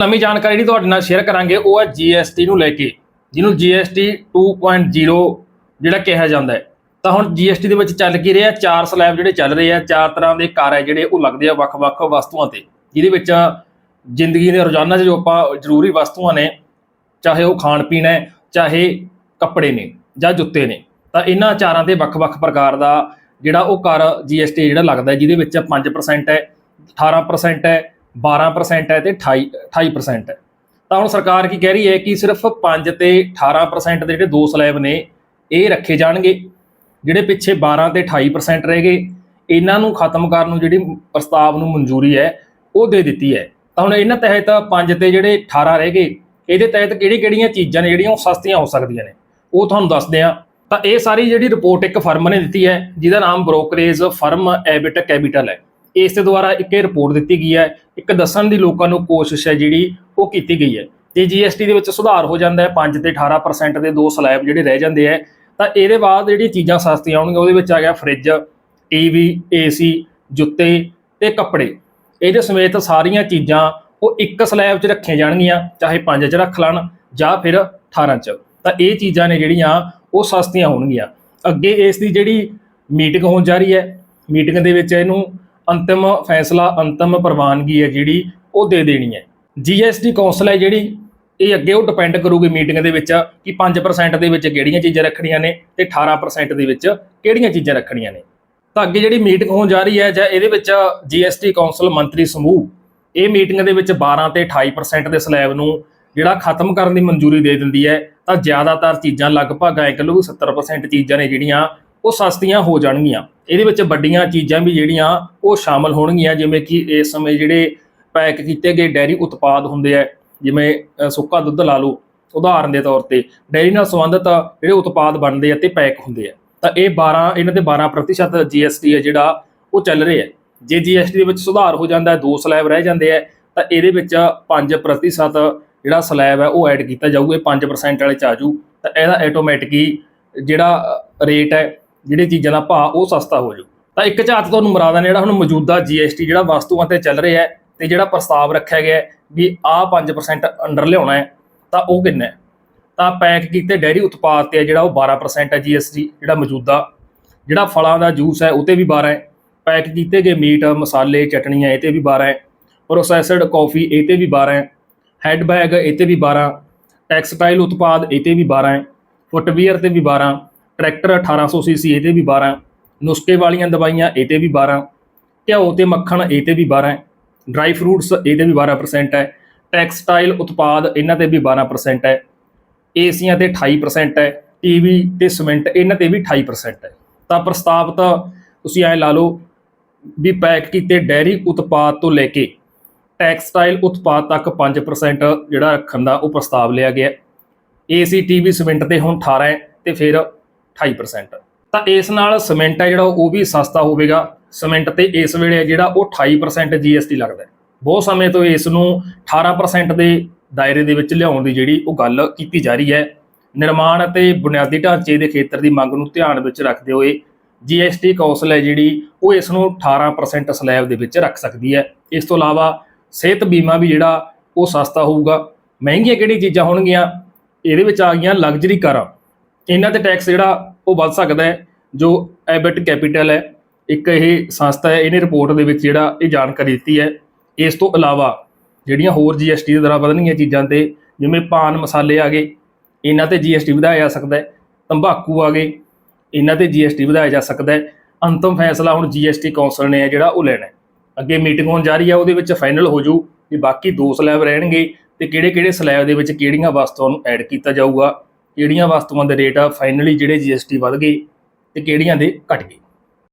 ਨਵੀਂ ਜਾਣਕਾਰੀ ਜਿਹੜੀ ਤੁਹਾਡੇ ਨਾਲ ਸ਼ੇਅਰ ਕਰਾਂਗੇ, ਉਹ ਹੈ GST ਨੂੰ ਲੈ ਕੇ, ਜਿਹਨੂੰ GST 2.0 ਜਿਹੜਾ ਕਿਹਾ ਜਾਂਦਾ ਹੈ। ਤਾਂ ਹੁਣ GST ਦੇ ਵਿੱਚ ਚੱਲ ਕੀ ਰਿਹਾ ਚਾਰ ਸਲੈਬ ਜਿਹੜੇ ਚੱਲ ਰਹੇ ਆ, ਚਾਰ ਤਰ੍ਹਾਂ ਦੇ ਕਰ ਹੈ ਜਿਹੜੇ, ਉਹ ਲੱਗਦੇ ਆ ਵੱਖ-ਵੱਖ ਵਸਤੂਆਂ ਤੇ। ਜਿਹਦੇ ਵਿੱਚ ਜ਼ਿੰਦਗੀ ਦੇ ਰੋਜ਼ਾਨਾ 'ਚ ਜੋ ਆਪਾਂ ਜ਼ਰੂਰੀ ਵਸਤੂਆਂ ਨੇ, ਚਾਹੇ ਉਹ ਖਾਣ ਪੀਣ ਹੈ, ਚਾਹੇ ਕੱਪੜੇ ਨੇ ਜਾਂ ਜੁੱਤੇ ਨੇ, ਤਾਂ ਇਹਨਾਂ ਚਾਰਾਂ ਤੇ ਵੱਖ-ਵੱਖ ਪ੍ਰਕਾਰ ਦਾ ਜਿਹੜਾ ਉਹ ਕਰ GST ਜਿਹੜਾ ਲੱਗਦਾ ਜਿਹਦੇ ਵਿੱਚ 5% ਹੈ 18% ਹੈ 12% ਹੈ ਤੇ 28 28% ਹੈ। ਤਾਂ ਹੁਣ ਸਰਕਾਰ ਕੀ ਕਹਿ ਰਹੀ ਹੈ ਕਿ ਸਿਰਫ 5 ਤੇ 18% ਦੇ ਜਿਹੜੇ ਦੋ ਸਲੈਬ ਨੇ, ਇਹ ਰੱਖੇ ਜਾਣਗੇ। ਜਿਹੜੇ ਪਿੱਛੇ 12 ਤੇ 28% ਰਹਿ ਗਏ, ਇਹਨਾਂ ਨੂੰ ਖਤਮ ਕਰਨ ਨੂੰ ਜਿਹੜੀ ਪ੍ਰਸਤਾਵ ਨੂੰ ਮਨਜ਼ੂਰੀ ਹੈ, ਉਹ ਦੇ ਦਿੱਤੀ ਹੈ। ਤਾਂ ਹੁਣ ਇਹਨਾਂ ਤਹਿਤ 5 ਤੇ ਜਿਹੜੇ 18 ਰਹਿ ਗਏ, ਇਹਦੇ ਤਹਿਤ ਕਿਹੜੀ-ਕਿਹੜੀਆਂ ਚੀਜ਼ਾਂ ਨੇ ਜਿਹੜੀਆਂ ਉਹ ਸਸਤੀਆਂ ਹੋ ਸਕਦੀਆਂ ਨੇ? ਉਹ ਤੁਹਾਨੂੰ ਦੱਸਦੇ ਆ ਤਾਂ ਇਹ ਸਾਰੀ ਜਿਹੜੀ ਰਿਪੋਰਟ ਇੱਕ ਫਰਮ ਨੇ ਦਿੱਤੀ ਹੈ, ਜਿਹਦਾ ਨਾਮ ਬ੍ਰੋਕਰੇਜ ਫਰਮ ਐਬਿਟ ਕੈਪੀਟਲ ਹੈ। ਇਸ ਦੇ ਦੁਆਰਾ ਇੱਕ ਇਹ ਰਿਪੋਰਟ ਦਿੱਤੀ ਗਈ ਹੈ, ਇੱਕ ਦੱਸਣ ਦੀ ਲੋਕਾਂ ਨੂੰ ਕੋਸ਼ਿਸ਼ ਹੈ ਜਿਹੜੀ ਉਹ ਕੀਤੀ ਗਈ ਹੈ। ਤੇ GST ਦੇ ਵਿੱਚ ਸੁਧਾਰ ਹੋ ਜਾਂਦਾ ਹੈ 5 ਤੇ 18% ਦੇ ਦੋ ਸਲੈਬ ਜਿਹੜੇ ਰਹਿ ਜਾਂਦੇ ਆ ਤਾਂ ਇਹਦੇ ਬਾਅਦ ਜਿਹੜੀ ਚੀਜ਼ਾਂ ਸਸਤੀਆਂ ਆਉਣਗੀਆਂ ਉਹਦੇ ਵਿੱਚ ਆ ਗਿਆ ਫ੍ਰਿਜ ਟੀਵੀ ਏਸੀ ਜੁੱਤੇ ਤੇ ਕੱਪੜੇ। ਇਹਦੇ ਸਮੇਤ ਸਾਰੀਆਂ ਚੀਜ਼ਾਂ ਉਹ ਇੱਕ ਸਲੈਬ 'ਚ ਰੱਖੀਆਂ ਜਾਣਗੀਆਂ, ਚਾਹੇ 5 'ਚ ਰੱਖ ਲੈਣ ਜਾਂ ਫਿਰ 18 'ਚ। ਤਾਂ ਇਹ ਚੀਜ਼ਾਂ ਨੇ ਜਿਹੜੀਆਂ ਉਹ ਸਸਤੀਆਂ ਹੋਣਗੀਆਂ। ਅੱਗੇ ਇਸ ਦੀ ਜਿਹੜੀ ਮੀਟਿੰਗ ਹੋਣ ਜਾ ਰਹੀ ਹੈ ਮੀਟਿੰਗ ਦੇ ਵਿੱਚ ਇਹਨੂੰ ਅੰਤਿਮ ਫੈਸਲਾ, ਅੰਤਿਮ ਪ੍ਰਵਾਨਗੀ ਹੈ ਜਿਹੜੀ ਉਹ ਦੇ ਦੇਣੀ ਹੈ। GST ਕੌਂਸਲ ਹੈ ਜਿਹੜੀ, ਇਹ ਅੱਗੇ ਉਹ ਡਿਪੈਂਡ ਕਰੂਗੀ ਮੀਟਿੰਗ ਦੇ ਵਿੱਚ ਕਿ 5% ਦੇ ਵਿੱਚ ਕਿਹੜੀਆਂ ਚੀਜ਼ਾਂ ਰੱਖਣੀਆਂ ਨੇ ਤੇ 18% ਦੇ ਵਿੱਚ ਕਿਹੜੀਆਂ ਚੀਜ਼ਾਂ ਰੱਖਣੀਆਂ ਨੇ। ਤਾਂ ਅੱਗੇ ਜਿਹੜੀ ਮੀਟਿੰਗ ਹੋਣ ਜਾ ਰਹੀ ਹੈ ਜਾਂ ਇਹਦੇ ਵਿੱਚ GST ਕੌਂਸਲ ਮੰਤਰੀ ਸਮੂਹ, ਇਹ ਮੀਟਿੰਗ ਦੇ ਵਿੱਚ 12 ਤੇ 28% ਦੇ ਸਲੈਬ ਨੂੰ ਜਿਹੜਾ ਖਤਮ ਕਰਨ ਦੀ ਮਨਜ਼ੂਰੀ ਦੇ ਦਿੰਦੀ ਹੈ, ਤਾਂ ਜ਼ਿਆਦਾਤਰ ਚੀਜ਼ਾਂ ਲਗਭਗ ਐ ਕਿ ਲੋ 70% ਚੀਜ਼ਾਂ ਨੇ ਜਿਹੜੀਆਂ ਉਹ ਸਸਤੀਆਂ ਹੋ ਜਾਣਗੀਆਂ। ਇਹਦੇ ਵਿੱਚ ਵੱਡੀਆਂ ਚੀਜ਼ਾਂ ਵੀ ਜਿਹੜੀਆਂ ਉਹ ਸ਼ਾਮਲ ਹੋਣਗੀਆਂ, ਜਿਵੇਂ ਕਿ ਇਸ ਸਮੇਂ ਜਿਹੜੇ ਪੈਕ ਕੀਤੇ ਗਏ ਡੈਰੀ ਉਤਪਾਦ ਹੁੰਦੇ ਆ, ਜਿਵੇਂ ਸੁੱਕਾ ਦੁੱਧ ਲਾ ਲਓ, ਉਦਾਹਰਨ ਦੇ ਤੌਰ ਤੇ, ਡੈਰੀ ਨਾਲ ਸੰਬੰਧਿਤ ਜਿਹੜੇ ਉਤਪਾਦ ਬਣਦੇ ਆ ਤੇ ਪੈਕ ਹੁੰਦੇ ਆ। ਤਾਂ ਇਹ 12 ਇਹਨਾਂ ਤੇ 12% GST ਹੈ ਜਿਹੜਾ ਉਹ ਚੱਲ ਰਿਹਾ। ਹੈ ਜੇ GST ਦੇ ਵਿੱਚ ਸੁਧਾਰ ਹੋ ਜਾਂਦਾ ਹੈ ਦੋ ਸਲੈਬ ਰਹਿ ਜਾਂਦੇ ਆ, ਤਾਂ ਇਹਦੇ ਵਿੱਚ 5% ਜਿਹੜਾ ਸਲੈਬ ਹੈ ਉਹ ਐਡ ਕੀਤਾ ਜਾਊਗਾ ਇਹ 5% ਵਾਲੇ ਚ ਆ ਜਾਊ। ਤਾਂ ਇਹਦਾ ਆਟੋਮੈਟਿਕ ਹੀ ਜਿਹੜਾ ਰੇਟ ਹੈ ਜਿਹੜੇ ਚੀਜ਼ਾਂ ਦਾ ਭਾਅ ਉਹ ਸਸਤਾ ਹੋ ਜਾਊ। ਤਾਂ ਇੱਕ ਝਾਤ ਤੁਹਾਨੂੰ ਮੁਰਾਦਾਂ ਨੇ ਜਿਹੜਾ ਹੁਣ ਮੌਜੂਦਾ GST ਜਿਹੜਾ ਵਸਤੂਆਂ ਤੇ ਚੱਲ ਰਿਹਾ ਹੈ ਤੇ ਜਿਹੜਾ ਪ੍ਰਸਤਾਵ ਰੱਖਿਆ ਗਿਆ ਵੀ ਆਹ 5% ਅੰਡਰ ਲਿਆਉਣਾ ਹੈ, ਤਾਂ ਉਹ ਕਿੰਨਾ ਹੈ? ਤਾਂ ਪੈਕ ਕੀਤੇ ਡੈਰੀ ਉਤਪਾਦ ਤੇ ਹੈ ਜਿਹੜਾ ਉਹ 12% ਹੈ GST ਜਿਹੜਾ ਮੌਜੂਦਾ। ਜਿਹੜਾ ਫਲਾਂ ਦਾ ਜੂਸ ਹੈ ਉਹ ਤੇ ਵੀ 12 ਹੈ। ਪੈਕ ਕੀਤੇ ਗਏ ਮੀਟ, ਮਸਾਲੇ, ਚਟਣੀਆਂ ਇਹ ਤੇ ਵੀ 12 ਹੈ। ਪ੍ਰੋਸੈਸਡ ਕਾਫੀ ਇਹ ਤੇ ਵੀ 12 ਹੈ। ਹੈਡ ਬੈਗ ਇਹ ਤੇ ਵੀ 12 ਟੈਕਸਟਾਈਲ ਉਤਪਾਦ ਇਹ ਤੇ ਵੀ 12 ਹੈ। ਫੁੱਟਵੀਅਰ ਤੇ ਵੀ 12 ਟਰੈਕਟਰ 1800 ਸੀਸੀ ਇਹ ਤੇ ਵੀ 12 ਨੁਸਖੇ ਵਾਲੀਆਂ ਦਵਾਈਆਂ, ਇਹ ਤੇ ਵੀ 12 ਘਿਓ ਤੇ ਮੱਖਣ, ਇਹ ਤੇ ਵੀ 12 ਡਰਾਈ ਫਰੂਟਸ, ਇਹ ਤੇ ਵੀ 12% ਹੈ। ਟੈਕਸਟਾਈਲ ਉਤਪਾਦ, ਇਹਨਾਂ ਤੇ ਵੀ 12% ਹੈ। ਏਸੀਆਂ ਤੇ 28% ਹੈ। ਟੀਵੀ ਤੇ ਸੀਮੈਂਟ, ਇਹਨਾਂ ਤੇ ਵੀ 28% ਹੈ। ਤਾਂ ਪ੍ਰਸਤਾਵ ਤਾਂ ਤੁਸੀਂ ਐ ਲਾ ਲਓ ਵੀ ਪੈਕ ਕੀਤੇ ਡੈਰੀ ਉਤਪਾਦ ਤੋਂ ਲੈ ਕੇ ਟੈਕਸਟਾਈਲ ਉਤਪਾਦ ਤੱਕ 5% ਜਿਹੜਾ ਰੱਖਣ ਦਾ ਉਹ ਪ੍ਰਸਤਾਵ ਲਿਆ ਗਿਆ ਏਸੀ, ਟੀਵੀ, ਸੀਮੈਂਟ ਤੇ ਹੁਣ 18 ਹੈ ਤੇ ਫਿਰ 28% ਤਾਂ ਇਸ ਨਾਲ ਸੀਮੈਂਟ ਹੈ ਜਿਹੜਾ, ਉਹ ਵੀ ਸਸਤਾ ਹੋਵੇਗਾ। ਸੀਮੈਂਟ ਤੇ ਇਸ ਵੇਲੇ ਜਿਹੜਾ, ਉਹ 28% GST ਲੱਗਦਾ ਹੈ। ਬਹੁਤ ਸਮੇਂ ਤੋਂ ਇਸ ਨੂੰ 18% ਦੇ ਦਾਇਰੇ ਦੇ ਵਿੱਚ ਲਿਆਉਣ ਦੀ ਜਿਹੜੀ ਉਹ ਗੱਲ ਕੀਤੀ ਜਾ ਰਹੀ ਹੈ। ਨਿਰਮਾਣ ਅਤੇ ਬੁਨਿਆਦੀ ਢਾਂਚੇ ਦੇ ਖੇਤਰ ਦੀ ਮੰਗ ਨੂੰ ਧਿਆਨ ਵਿੱਚ ਰੱਖਦੇ ਹੋਏ GST ਕੌਂਸਲ ਹੈ ਜਿਹੜੀ, ਉਹ ਇਸ ਨੂੰ 18% ਸਲੈਬ ਦੇ ਵਿੱਚ ਰੱਖ ਸਕਦੀ ਹੈ। ਇਸ ਤੋਂ ਇਲਾਵਾ ਸਿਹਤ ਬੀਮਾ ਵੀ ਜਿਹੜਾ, ਉਹ ਸਸਤਾ ਹੋਊਗਾ। ਮਹਿੰਗੀਆਂ ਕਿਹੜੀ ਚੀਜ਼ਾਂ ਹੋਣਗੀਆਂ? ਇਹਦੇ ਵਿੱਚ ਆ ਗਈਆਂ ਲਗਜ਼ਰੀ ਕਾਰਾਂ। ਇਹਨਾਂ ਤੇ ਟੈਕਸ ਜਿਹੜਾ ਉਹ ਵੱਧ ਸਕਦਾ ਹੈ, ਜੋ ਐਬਟ ਕੈਪੀਟਲ ਹੈ, ਇੱਕ ਇਹ ਸੰਸਥਾ ਹੈ, ਇਹਨੇ ਰਿਪੋਰਟ ਦੇ ਵਿੱਚ ਜਿਹੜਾ ਇਹ ਜਾਣਕਾਰੀ ਦਿੱਤੀ ਹੈ, ਇਸ ਤੋਂ ਇਲਾਵਾ ਜਿਹੜੀਆਂ ਹੋਰ GST ਦੇ ਦਰਾਂ ਵਧਣਗੀਆਂ ਚੀਜ਼ਾਂ ਤੇ, ਜਿਵੇਂ ਪਾਨ ਮਸਾਲੇ ਆ ਗਏ, ਇਹਨਾਂ ਤੇ GST ਵਧਾਇਆ ਜਾ ਸਕਦਾ ਹੈ, ਤੰਬਾਕੂ ਆ ਗਏ, ਇਹਨਾਂ ਤੇ GST ਵਧਾਇਆ ਜਾ ਸਕਦਾ ਹੈ, ਅੰਤਮ ਫੈਸਲਾ ਹੁਣ GST ਕੌਂਸਲ ਨੇ ਜਿਹੜਾ ਉਹ ਲੈਣਾ ਅੱਗੇ ਮੀਟਿੰਗ ਹੋਣ ਜਾ ਰਹੀ ਹੈ ਉਹਦੇ ਵਿੱਚ ਫਾਈਨਲ ਹੋ ਜੂ ਕਿ ਬਾਕੀ ਦੋ ਸਲੈਬ ਰਹਿਣਗੇ ਤੇ ਕਿਹੜੇ-ਕਿਹੜੇ ਸਲੈਬ ਦੇ ਵਿੱਚ ਕਿਹੜੀਆਂ ਵਸਤੂਆਂ ਨੂੰ ਐਡ ਕੀਤਾ ਜਾਊਗਾ ਕਿਹੜੀਆਂ ਵਸਤੂਆਂ ਦੇ ਰੇਟ ਆ? ਫਾਈਨਲੀ ਜਿਹੜੇ GST ਵੱਧ ਗਏ ਤੇ ਕਿਹੜੀਆਂ ਦੇ ਘਟ ਗਏ?